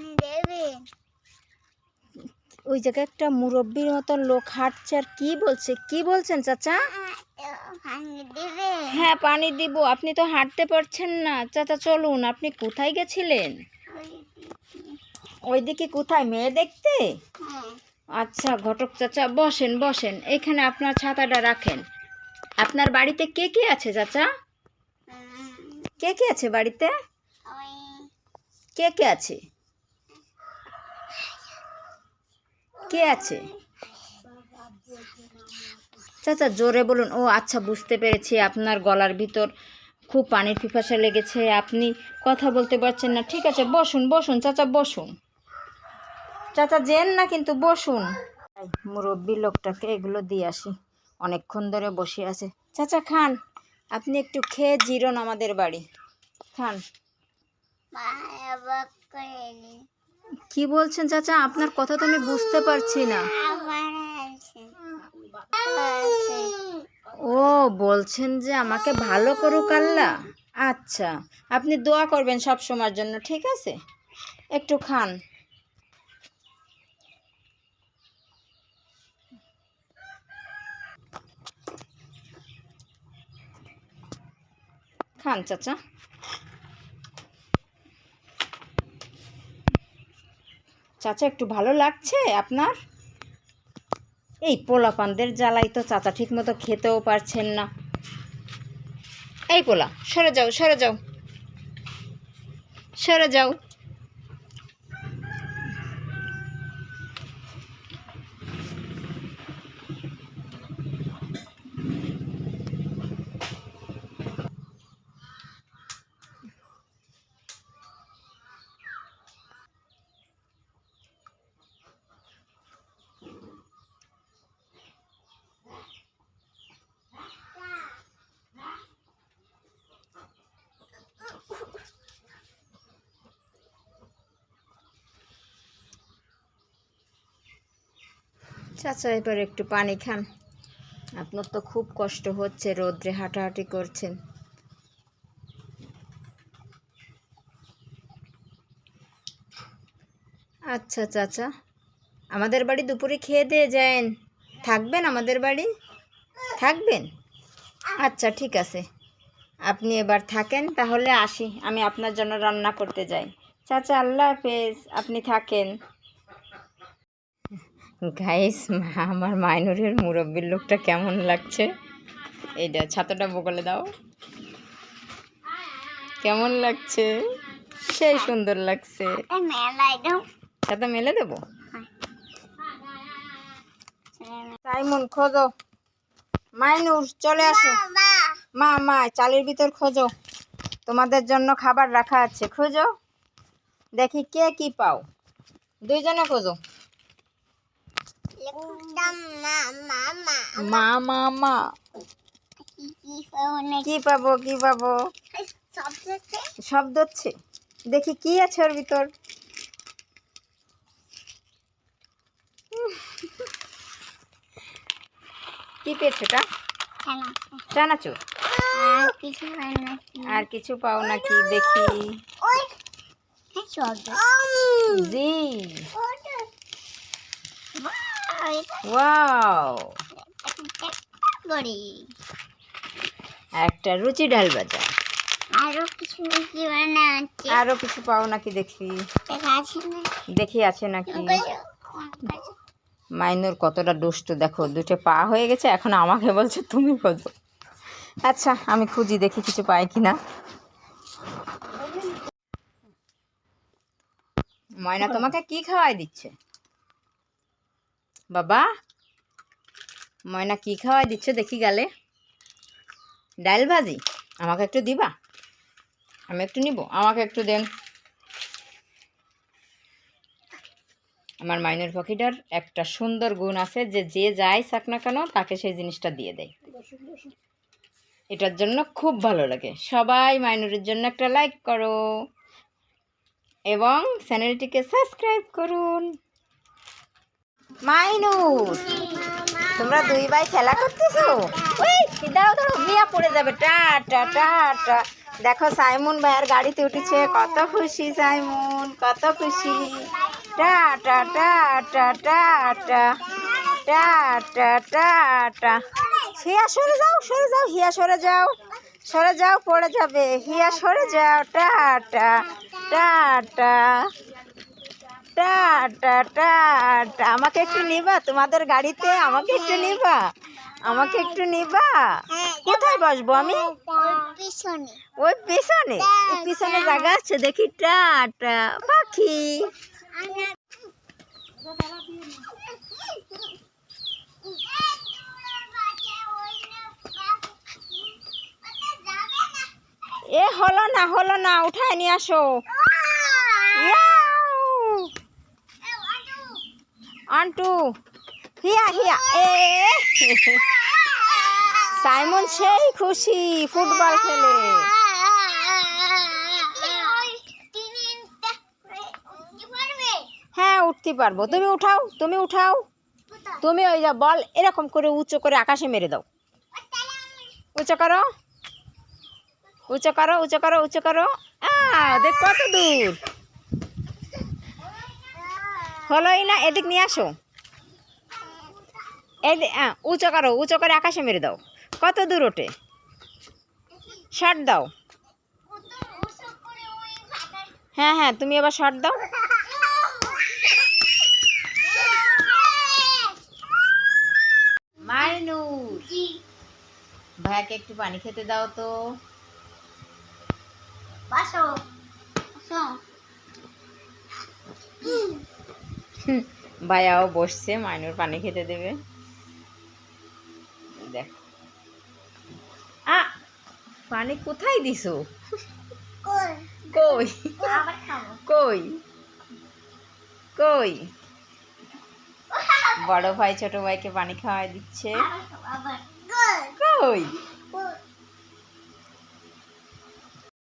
পানি দেবেন। ওই জায়গায় একটা মুরব্বীর মতো লোক হাঁটছে আর কি বলছে? কি বলছেন চাচা? হ্যাঁ পানি দিব। আপনি তো হাঁটতে পারছেন না। চাচা চলুন। আপনি কোথায় গেছিলেন? ওইদিকে কোথায়? মেয়ে দেখতে? হ্যাঁ। আচ্ছা ঘটক চাচা বসেন বসেন। এখানে আপনার ছাতাটা রাখেন। আপনার বাড়িতে কে কে আছে চাচা? কে কে আছে বাড়িতে? কে কে আছে? কে আছে? চাচা, জোরে বলুন। ও আচ্ছা বুঝতে পেরেছি। আপনার গলার ভিতর খুব পানির পিপাসা লেগেছে। আপনি কথা বলতে পারছেন না। ঠিক আছে, বসুন বসুন, চাচা বসুন। চাচা, যেন না, কিন্তু বসুন। মুরব্বী লোকটাকে এগুলো দিয়ে আসি। অনেকক্ষণ ধরে বসে আছে। চাচা, খান, আপনি একটু খেয়ে জিরোন আমাদের বাড়ি। খান। কি বলছেন চাচা? আপনার কথা তো আমি বুঝতে পারছি না। ও, বলছেন যে আমাকে ভালো করুক আল্লাহ। আচ্ছা আপনি দোয়া করবেন সব সময়ের জন্য, ঠিক আছে? একটু খান। খান, চাচা। চাচা, একটু ভালো লাগছে আপনার? এই পোলা পানদের জ্বালাই তো চাচা ঠিক মতো খেতেও পারছেন না। এই পোলা, সরে যাও সরে যাও। সরে যাও। চাচা, এবার একটু পানি খান। আপনার তো খুব কষ্ট হচ্ছে, রোদ্রে হাঁটাহাঁটি করছেন। আচ্ছা চাচা, আমাদের বাড়ি দুপুরে খেয়ে দিয়ে যান থাকবেন আমাদের বাড়ি? থাকবেন? আচ্ছা ঠিক আছে। আপনি এবার থাকেন, তাহলে আসি। আমি আপনার জন্য রান্না করতে যাই। চাচা, আল্লাহ হাফেজ, আপনি থাকেন। গাইস আমার মাইনুরের মুরব্বীর লোকটা কেমন লাগছে? এইটা ছাতাটা বগলে দাও। কেমন লাগছে? সেই সুন্দর লাগছে। ছাতা মেলে দেবো? সাইমন খোঁজো। মাইনুর চলে আসো। মা মা চালের ভিতর খোঁজো। তোমাদের জন্য খাবার রাখা আছে খোঁজো। দেখি কে কি পাও। দুইজনে খোঁজো। মা মা মা কি পাবো কি পাবো? শব্দ হচ্ছে। দেখি কি আছে ওর ভিতর। কি পেয়েছ চানাচুর। না আর কিছু পাও নাকি? দেখি। জি। ওয়াও একটা রুচি ডাল ভাজা আরও কিছু কি আরও কিছু পাও নাকি দেখি? দেখা আছে না? নাকি? মাইনুর কতটা দুষ্ট দেখো দুটো পা হয়ে গেছে এখন আমাকে বলছে তুমি খোঁজো। আচ্ছা আমি খুঁজি দেখি কিছু পাই কিনা। ময়না তোমাকে কি খাওয়াই দিচ্ছে? বাবা, ময়না কি খাওয়াই দিচ্ছে দেখি গেলে। ডাল ভাজি, আমাকে একটু দিবা? আমি একটু নিব, আমাকে একটু দেন। আমার মাইনের পাখিটার একটা সুন্দর গুণ আছে যে যে যাই থাক না কেন তাকে সেই জিনিসটা দিয়ে দেয়। এটার জন্য খুব ভালো লাগে। সবাই মাইনরের জন্য একটা লাইক করো এবং চ্যানেলটিকে সাবস্ক্রাইব করুন। মাইনুস তোমরা দুই ভাই খেলা করতেছো ওই দাঁড়াও দাঁড়াও মিয়া পড়ে যাবে টাটা টাটা দেখো সাইমন ভাইয়ের গাড়িতে উঠেছে কত খুশি সাইমন কত খুশি tata tata tata tata tata Hiya সরে যাও সরে যাও হিয়া সরে যাও সরে যাও পড়ে যাবে হিয়া সরে যাও টাটা টাটা টা টা টা টা। টা টা আমাকে একটু নিবা? তোমাদের গাড়িতে আমাকে একটু নিবা? আমাকে একটু নিবা? কোথায় বসবো আমি? ওই পিছনে। পিছনে জায়গা আছে, দেখি। টাটা পাখি। এ হলো না হলো না, উঠায় নিয়ে আসো। ইয়াউ! আন্টু। হিয়া হিয়া। এ। সাইমন সেই খুশি ফুটবল খেলে। হ্যাঁ উঠতে পারব। তুমি উঠাও তুমি উঠাও। তুমি ওই যা বল এরকম করে উঁচু করে আকাশে মেরে দাও। উঁচু করো। উঁচু করো উঁচু করো উঁচু করো। দেখ কত দূর। হলোই না, এদিক নিয়ে আসো। এদিক উঁচু করো, উঁচু করে আকাশে মেরে দাও। কত দূর ওঠে? শর্ট দাও। হ্যাঁ হ্যাঁ তুমি এবার শর্ট দাও। মাইনুর, ভাইয়াকে একটু পানি খেতে দাও তো। বাসো ভাইয়াও বসছে মাইনুর পানি খেতে দেবে। দেখ। আ পানি কোথায় দিছো? কই? কই? কই? বড় ভাই ছোট ভাইকে পানি খাওয়াই দিচ্ছে। কই?